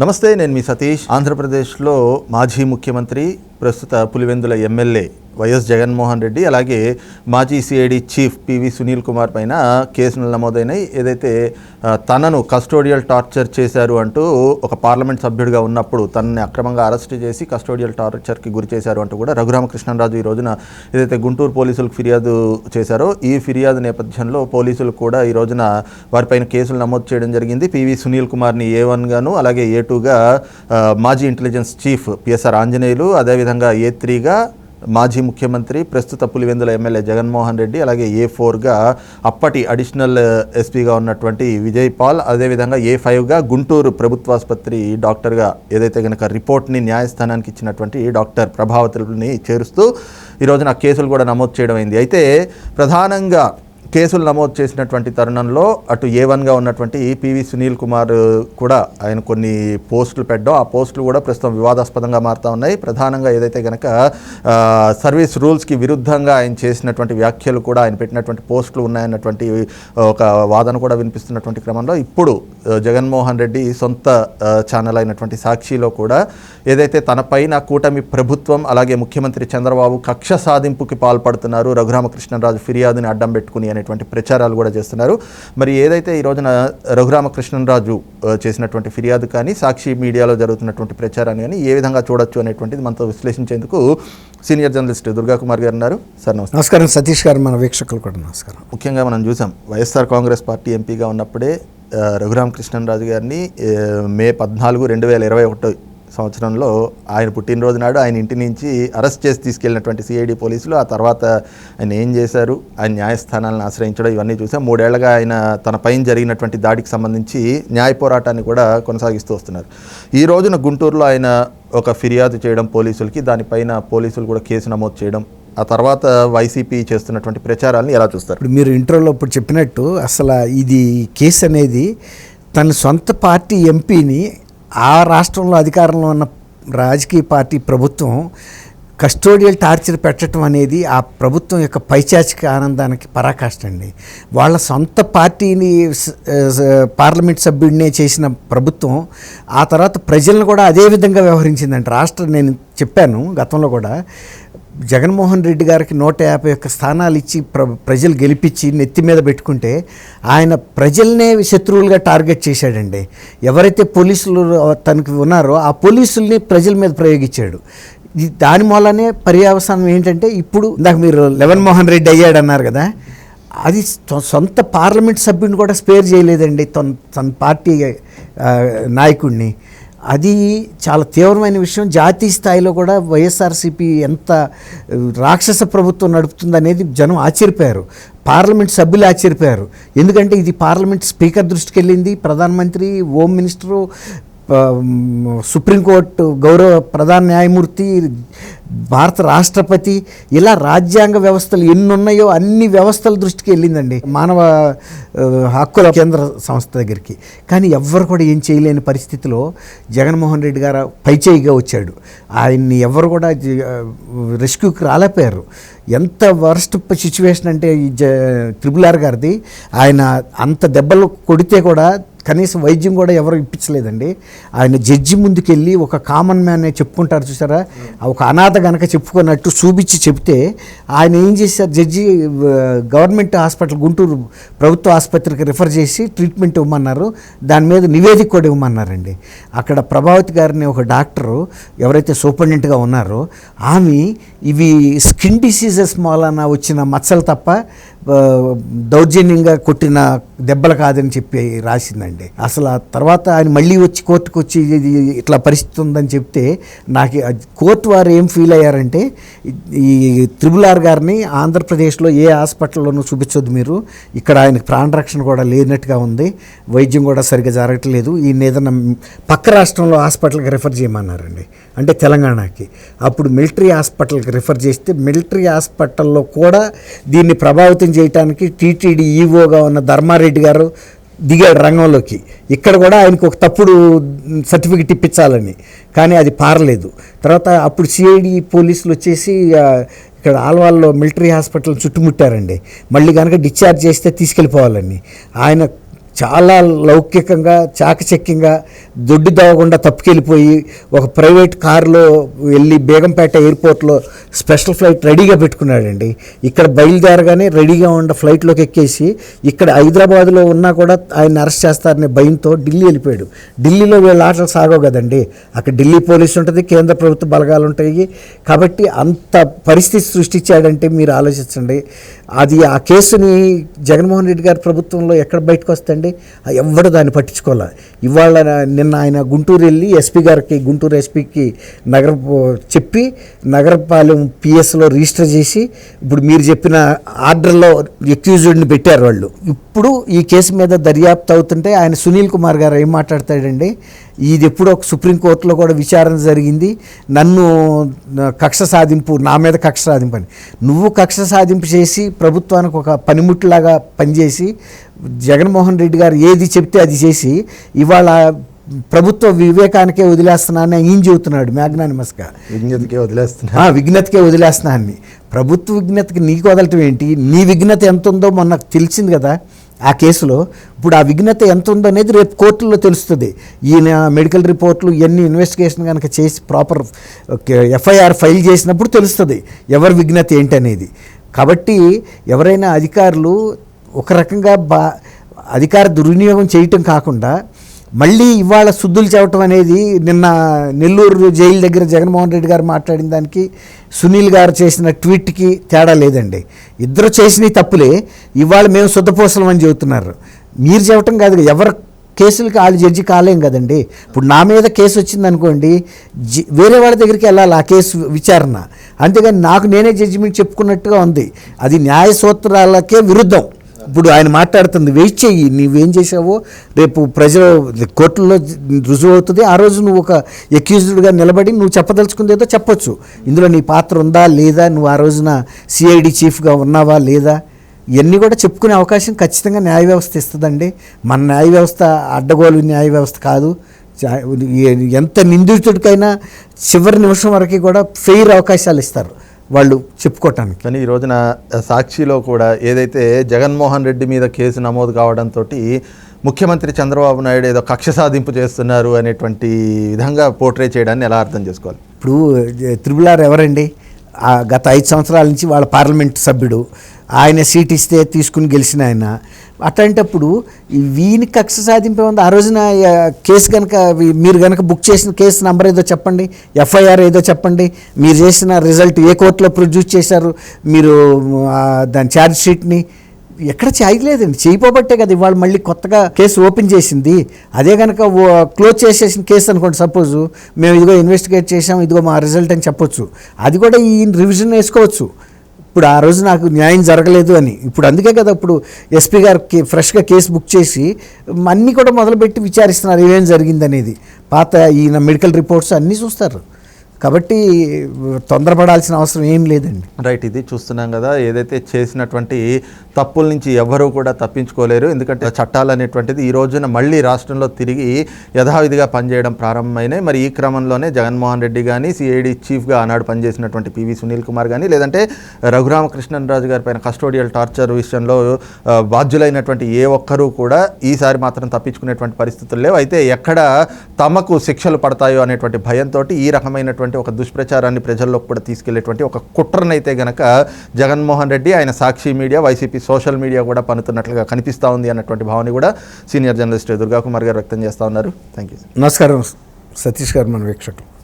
నమస్తే నేను మీ సతీష్. ఆంధ్రప్రదేశ్లో మాజీ ముఖ్యమంత్రి ప్రస్తుత పులివెందుల ఎమ్మెల్యే వైఎస్ జగన్మోహన్ రెడ్డి అలాగే మాజీ CID chief PV Sunil Kumar పైన కేసులు నమోదైనాయి. ఏదైతే తనను కస్టోడియల్ టార్చర్ చేశారు అంటూ ఒక పార్లమెంట్ సభ్యుడిగా ఉన్నప్పుడు తనని అక్రమంగా అరెస్ట్ చేసి కస్టోడియల్ టార్చర్కి గురి చేశారు అంటూ కూడా రఘురామకృష్ణరాజు ఈ రోజున ఏదైతే గుంటూరు పోలీసులకు ఫిర్యాదు చేశారో ఈ ఫిర్యాదు నేపథ్యంలో పోలీసులు కూడా ఈ రోజున వారిపైన కేసులు నమోదు చేయడం జరిగింది. పివి సునీల్ కుమార్ని ఏ వన్గాను అలాగే ఏ టూగా మాజీ ఇంటెలిజెన్స్ చీఫ్ పిఎస్ఆర్ ఆంజనేయులు అదేవిధంగా ఏ త్రీగా మాజీ ముఖ్యమంత్రి ప్రస్తుత పులివెందుల ఎమ్మెల్యే జగన్మోహన్ రెడ్డి అలాగే ఏ ఫోర్గా అప్పటి అడిషనల్ ఎస్పీగా ఉన్నటువంటి విజయ్ పాల్ అదేవిధంగా ఏ ఫైవ్గా గుంటూరు ప్రభుత్వాసుపత్రి డాక్టర్గా ఏదైతే కనుక రిపోర్ట్ని న్యాయస్థానానికి ఇచ్చినటువంటి డాక్టర్ ప్రభావతుల్ని చేరుస్తూ ఈరోజున ఆ కేసులు కూడా నమోదు చేయడం అయింది. అయితే ప్రధానంగా కేసులు నమోదు చేసినటువంటి తరుణంలో అటు ఏ వన్గా ఉన్నటువంటి పివి సునీల్ కుమార్ కూడా ఆయన కొన్ని పోస్టులు పెట్టడం. ఆ పోస్టులు కూడా ప్రస్తుతం వివాదాస్పదంగా మారుతూ ఉన్నాయి. ప్రధానంగా ఏదైతే కనుక సర్వీస్ రూల్స్కి విరుద్ధంగా ఆయన చేసినటువంటి వ్యాఖ్యలు కూడా ఆయన పెట్టినటువంటి పోస్టులు ఉన్నాయన్నటువంటి ఒక వాదన కూడా వినిపిస్తున్నటువంటి క్రమంలో ఇప్పుడు జగన్మోహన్ రెడ్డి సొంత ఛానల్ అయినటువంటి సాక్షిలో కూడా ఏదైతే తన పైన కూటమి ప్రభుత్వం అలాగే ముఖ్యమంత్రి చంద్రబాబు కక్ష సాధింపుకి పాల్పడుతున్నారు రఘురామకృష్ణరాజు ఫిర్యాదుని అడ్డం పెట్టుకుని అనేటువంటి ప్రచారాలు కూడా చేస్తున్నారు. మరి ఏదైతే ఈ రోజున రఘురామకృష్ణరాజు చేసినటువంటి ఫిర్యాదు కానీ సాక్షి మీడియాలో జరుగుతున్నటువంటి ప్రచారాన్ని కానీ ఏ విధంగా చూడొచ్చు అనేటువంటిది మనతో విశ్లేషించేందుకు సీనియర్ జర్నలిస్ట్ దుర్గా కుమార్ గారు ఉన్నారు. సార్ నమస్తే. నమస్కారం. సతీష్ గారు మన వీక్షకులు కూడా నమస్కారం. ముఖ్యంగా మనం చూసాం వైఎస్ఆర్ కాంగ్రెస్ పార్టీ ఎంపీగా ఉన్నప్పుడే ఆ, రఘురామ కృష్ణరాజు గారిని మే పద్నాలుగు రెండు వేల ఇరవై ఒకటో సంవత్సరంలో ఆయన పుట్టినరోజు నాడు ఆయన ఇంటి నుంచి అరెస్ట్ చేసి తీసుకెళ్ళినటువంటి సిఐడి పోలీసులు ఆ తర్వాత ఆయన ఏం చేశారు ఆయన న్యాయస్థానాలను ఆశ్రయించడం ఇవన్నీ చూసాం. మూడేళ్ళుగా ఆయన తన పైన జరిగినటువంటి దాడికి సంబంధించి న్యాయ పోరాటాన్ని కూడా కొనసాగిస్తూ వస్తున్నారు. ఈ రోజున గుంటూరులో ఆయన ఒక ఫిర్యాదు చేయడం పోలీసులకి దానిపైన పోలీసులు కూడా కేసు నమోదు చేయడం ఆ తర్వాత వైసీపీ చేస్తున్నటువంటి ప్రచారాలను ఎలా చూస్తారు? ఇప్పుడు మీరు ఇంటర్లో ఇప్పుడు చెప్పినట్టు అసలు ఇది కేసు అనేది తన సొంత పార్టీ ఎంపీని ఆ రాష్ట్రంలో అధికారంలో ఉన్న రాజకీయ పార్టీ ప్రభుత్వం కస్టోడియల్ టార్చర్ పెట్టడం అనేది ఆ ప్రభుత్వం యొక్క పైచాచిక ఆనందానికి పరాకాష్ట అండి వాళ్ళ సొంత పార్టీని పార్లమెంట్ సభ్యుడినే చేసిన ప్రభుత్వం ఆ తర్వాత ప్రజలను కూడా అదే విధంగా వ్యవహరించిందండి రాష్ట్రం నేను చెప్పాను గతంలో కూడా. జగన్మోహన్ రెడ్డి గారికి నూట యాభై ఒక్క స్థానాలు ఇచ్చి ప్ర ప్రజలు గెలిపించి నెత్తి మీద పెట్టుకుంటే ఆయన ప్రజల్నే శత్రువులుగా టార్గెట్ చేశాడండి. ఎవరైతే పోలీసులు తనకు ఉన్నారో ఆ పోలీసుల్ని ప్రజల మీద ప్రయోగించాడు. దాని మూలనే పర్యావసానం ఏంటంటే ఇప్పుడు ఇందాక మీరు లెవెన్ మోహన్ రెడ్డి అయ్యాడు అన్నారు కదా అది సొంత పార్లమెంట్ సభ్యుని కూడా స్పేర్ చేయలేదండి తన తన పార్టీ నాయకుడిని. అది చాలా తీవ్రమైన విషయం. జాతీయ స్థాయిలో కూడా వైఎస్ఆర్సీపీ ఎంత రాక్షస ప్రభుత్వం నడుపుతుందనేది జనం ఆశ్చర్యపోయారు. పార్లమెంట్ సభ్యులు ఆశ్చర్యపోయారు. ఎందుకంటే ఇది పార్లమెంట్ స్పీకర్ దృష్టికి వెళ్ళింది ప్రధానమంత్రి హోమ్ మినిస్టరు సుప్రీంకోర్టు గౌరవ ప్రధాన న్యాయమూర్తి భారత రాష్ట్రపతి ఇలా రాజ్యాంగ వ్యవస్థలు ఎన్ని ఉన్నాయో అన్ని వ్యవస్థల దృష్టికి వెళ్ళిందండి. మానవ హక్కుల కేంద్ర సంస్థ దగ్గరికి. కానీ ఎవ్వరు కూడా ఏం చేయలేని పరిస్థితిలో జగన్మోహన్ రెడ్డి గారు పైచేయిగా వచ్చాడు. ఆయన్ని ఎవరు కూడా రెస్క్యూకి రాలేపోయారు ఎంత వర్స్ట్ సిచ్యువేషన్ అంటే ఈ జ త్రిపుల్ ఆర్ గారిది. ఆయన అంత దెబ్బలు కొడితే కూడా కనీసం వైద్యం కూడా ఎవరు ఇప్పించలేదండి. ఆయన జడ్జి ముందుకెళ్ళి ఒక కామన్ మ్యాన్ చెప్పుకుంటారు చూసారా? ఒక అనాథ గనక చెప్పుకున్నట్టు చూపించి చెప్తే ఆయన ఏం చేశారు? జడ్జి గవర్నమెంట్ హాస్పిటల్ గుంటూరు ప్రభుత్వ ఆసుపత్రికి రిఫర్ చేసి ట్రీట్మెంట్ ఇవ్వమన్నారు. దాని మీద నివేదిక కూడా ఇవ్వమన్నారండి. అక్కడ ప్రభావతి గారిని ఒక డాక్టరు ఎవరైతే సూపరింటెండెంట్గా ఉన్నారో ఆమె ఇవి స్కిన్ డిసీజెస్ మూలన వచ్చిన మచ్చలు తప్ప దౌర్జన్యంగా కొట్టిన దెబ్బలు కాదని చెప్పి రాసిందండి. అసలు ఆ తర్వాత ఆయన మళ్ళీ వచ్చి కోర్టుకు వచ్చి ఇట్లా పరిస్థితి ఉందని చెప్తే నాకు కోర్టు వారు ఏం ఫీల్ అయ్యారంటే ఈ త్రిబుల్ ఆర్ గారిని ఆంధ్రప్రదేశ్లో ఏ హాస్పిటల్లోనూ చూపించొద్దు మీరు. ఇక్కడ ఆయనకు ప్రాణరక్షణ కూడా లేనట్టుగా ఉంది. వైద్యం కూడా సరిగ్గా జరగట్లేదు. ఈయన ఏదైనా పక్క రాష్ట్రంలో హాస్పిటల్కి రిఫర్ చేయమన్నారండి. అంటే తెలంగాణకి. అప్పుడు మిలిటరీ హాస్పిటల్కి రిఫర్ చేస్తే మిలిటరీ హాస్పిటల్లో కూడా దీన్ని ప్రభావితం చేయడానికి టీటీడీ ఈవోగా ఉన్న ధర్మారెడ్డి గారు దిగాడు రంగంలోకి. ఇక్కడ కూడా ఆయనకు ఒక తప్పుడు సర్టిఫికెట్ ఇప్పించాలని. కానీ అది పారలేదు. తర్వాత అప్పుడు సిఐడి పోలీసులు వచ్చేసి ఇక్కడ ఆల్వాల్లో మిలిటరీ హాస్పిటల్ చుట్టుముట్టారండి. మళ్ళీ కనుక డిశ్చార్జ్ చేస్తే తీసుకెళ్ళిపోవాలని. ఆయన చాలా లౌకికంగా చాకచక్యంగా దొడ్డి దోవకుండా తప్పుకెళ్ళిపోయి ఒక ప్రైవేట్ కారులో వెళ్ళి బేగంపేట ఎయిర్పోర్ట్లో స్పెషల్ ఫ్లైట్ రెడీగా పెట్టుకున్నాడండి. ఇక్కడ బయలుదేరగానే రెడీగా ఉన్న ఫ్లైట్లోకి ఎక్కేసి ఇక్కడ హైదరాబాద్లో ఉన్నా కూడా ఆయన అరెస్ట్ చేస్తారనే భయంతో ఢిల్లీ వెళ్ళిపోయాడు. ఢిల్లీలో వీళ్ళ ఆటలు సాగవు కదండి. అక్కడ ఢిల్లీ పోలీసు ఉంటుంది కేంద్ర ప్రభుత్వ బలగాలు ఉంటాయి. కాబట్టి అంత పరిస్థితి సృష్టించాడంటే మీరు ఆలోచించండి. అది ఆ కేసుని జగన్మోహన్ రెడ్డి గారి ప్రభుత్వంలో ఎక్కడ బయటకు వస్తండి ఎవ్వడు దాన్ని పట్టించుకోవాలి ఇవాళ నిన్న ఆయన గుంటూరు వెళ్ళి ఎస్పీ గారికి గుంటూరు ఎస్పీకి నగర చెప్పి నగరపాలెం పిఎస్లో రిజిస్టర్ చేసి ఇప్పుడు మీరు చెప్పిన ఆర్డర్లో ఎక్యూజ్డ్ని పెట్టారు వాళ్ళు. ఇప్పుడు ఈ కేసు మీద దర్యాప్తు అవుతుంటే ఆయన సునీల్ కుమార్ గారు ఏం మాట్లాడతాడండి? ఇది ఎప్పుడో ఒక సుప్రీంకోర్టులో కూడా విచారణ జరిగింది. నన్ను కక్ష సాధింపు నా మీద కక్ష సాధింపు అని నువ్వు కక్ష సాధింపు చేసి ప్రభుత్వానికి ఒక పనిముట్టులాగా పనిచేసి జగన్మోహన్ రెడ్డి గారు ఏది చెప్తే అది చేసి ఇవాళ ప్రభుత్వ వివేకానికే వదిలేస్తున్నానని ఈయన చెబుతున్నాడు? మ్యాగ్నానిమస్గా విజ్ఞతకే వదిలేస్తున్నా ఆ, విఘ్నతకే వదిలేస్తున్నాన్ని. ప్రభుత్వ విఘ్నతకి నీకు వదలటం ఏంటి? నీ విఘ్నత ఎంత ఉందో మొన్న తెలిసింది కదా. ఆ కేసులో ఇప్పుడు ఆ విఘ్నత ఎంత ఉందో అనేది రేపు కోర్టులో తెలుస్తుంది. ఈయన మెడికల్ రిపోర్ట్లు ఇవన్నీ ఇన్వెస్టిగేషన్ కనుక చేసి ప్రాపర్ ఎఫ్ఐఆర్ ఫైల్ చేసినప్పుడు తెలుస్తుంది ఎవరి విఘ్నత ఏంటి అనేది కాబట్టి ఎవరైనా అధికారులు ఒక రకంగా బా అధికార దుర్వినియోగం చేయటం కాకుండా మళ్ళీ ఇవాళ శుద్ధులు చెప్పటం అనేది నిన్న నెల్లూరు జైలు దగ్గర జగన్మోహన్ రెడ్డి గారు మాట్లాడిన దానికి సునీల్ గారు చేసిన ట్వీట్కి తేడా లేదండి. ఇద్దరు చేసినవి తప్పులే. ఇవాళ మేము శుద్ధపోసలం అని చెబుతున్నారు. మీరు చెప్పటం కాదు ఎవరు కేసులకి వాళ్ళు జడ్జి కాలేం కదండి. ఇప్పుడు నా మీద కేసు వచ్చింది అనుకోండి వేరే వాళ్ళ దగ్గరికి వెళ్ళాలి ఆ కేసు విచారణ. అంతేగాని నాకు నేనే జడ్జిమెంట్ చెప్పుకున్నట్టుగా ఉంది. అది న్యాయ సూత్రాలకే విరుద్ధం. ఇప్పుడు ఆయన మాట్లాడుతుంది వెయిట్ చెయ్యి నువ్వేం చేసావో రేపు ప్రజలు కోర్టులో రుజువు అవుతుంది ఆ రోజు నువ్వు ఒక ఎక్యూజ్డ్గా నిలబడి నువ్వు చెప్పదలుచుకుంది ఏదో చెప్పొచ్చు. ఇందులో నీ పాత్ర ఉందా లేదా? నువ్వు ఆ రోజున సిఐడి చీఫ్గా ఉన్నావా లేదా? ఇవన్నీ కూడా చెప్పుకునే అవకాశం ఖచ్చితంగా న్యాయ వ్యవస్థ ఇస్తుందండి. మన న్యాయ వ్యవస్థ అడ్డగోలు న్యాయ వ్యవస్థ కాదు. ఎంత నిందితుడికైనా చివరి నిమిషం వరకు కూడా ఫెయిర్ అవకాశాలు ఇస్తారు. వాళ్ళు చెప్పుకోవటానికి. కానీ ఈ రోజున సాక్షిలో కూడా ఏదైతే జగన్మోహన్ రెడ్డి మీద కేసు నమోదు కావడంతో ముఖ్యమంత్రి చంద్రబాబు నాయుడు ఏదో కక్ష సాధింపు చేస్తున్నారు అనేటువంటి విధంగా పోర్ట్రే చేయడాన్ని ఎలా అర్థం చేసుకోవాలి? ఇప్పుడు త్రిబుల్ ఆర్ ఎవరండి? గత ఐదు సంవత్సరాల నుంచి వాళ్ళ పార్లమెంట్ సభ్యుడు ఆయన సీట్ ఇస్తే తీసుకుని గెలిచిన ఆయన. అట్లాంటప్పుడు వీని కక్ష సాధింపే ఉంది ఆ రోజున కేసు కనుక మీరు కనుక బుక్ చేసిన కేసు నంబర్ ఏదో చెప్పండి ఎఫ్ఐఆర్ ఏదో చెప్పండి మీరు చేసిన రిజల్ట్ ఏ కోర్టులో ప్రొడ్యూస్ చేశారు మీరు దాని ఛార్జ్ షీట్ని ఎక్కడ చేయలేదండి. చేయపోబట్టే కదా ఇవాళ మళ్ళీ కొత్తగా కేసు ఓపెన్ చేసింది. అదే కనుక క్లోజ్ చేసేసిన కేసు అనుకోండి సపోజ్ మేము ఇదిగో ఇన్వెస్టిగేట్ చేసాం ఇదిగో మా రిజల్ట్ అని చెప్పొచ్చు. అది కూడా ఈ రివిజన్ వేసుకోవచ్చు. ఇప్పుడు ఆ రోజు నాకు న్యాయం జరగలేదు అని. ఇప్పుడు అందుకే కదా ఇప్పుడు ఎస్పీ గారికి ఫ్రెష్గా కేసు బుక్ చేసి అన్నీ కూడా మొదలుపెట్టి విచారిస్తున్నారు. ఏమేం జరిగిందనేది. పాత ఈయన మెడికల్ రిపోర్ట్స్ అన్నీ చూస్తారు. కాబట్టి తొందరపడాల్సిన అవసరం ఏం లేదండి. రైట్ ఇది చూస్తున్నాం కదా ఏదైతే చేసినటువంటి తప్పుల నుంచి ఎవరూ కూడా తప్పించుకోలేరు. ఎందుకంటే చట్టాలు అనేటువంటిది ఈ రోజున మళ్ళీ రాష్ట్రంలో తిరిగి యథావిధిగా పనిచేయడం ప్రారంభమైనాయి. మరి ఈ క్రమంలోనే జగన్మోహన్ రెడ్డి కానీ సిఐడి చీఫ్గా ఆనాడు పనిచేసినటువంటి పివి సునీల్ కుమార్ కానీ లేదంటే రఘురామకృష్ణరాజు గారి పైన కస్టోడియల్ టార్చర్ విషయంలో బాధ్యులైనటువంటి ఏ ఒక్కరూ కూడా ఈసారి మాత్రం తప్పించుకునేటువంటి పరిస్థితులు లేవు. అయితే ఎక్కడ తమకు శిక్షలు పడతాయో అనేటువంటి భయంతో ఈ రకమైనటువంటి ఒక దుష్ప్రచారాన్ని ప్రజల్లోకి కూడా తీసుకెళ్ళేటువంటి ఒక కుట్రనైతే గనక జగన్మోహన్ రెడ్డి ఆయన Sakshi media YCP social media కూడా పనుతున్నట్లుగా కనిపిస్తూ ఉంది అన్నటువంటి భావన కూడా సీనియర్ జర్నలిస్ట్ దుర్గా కుమార్ గారు వ్యక్తం చేస్తూ ఉన్నారు. థ్యాంక్ యూ నమస్కారం సతీష్ గారు మన వీక్షకులు.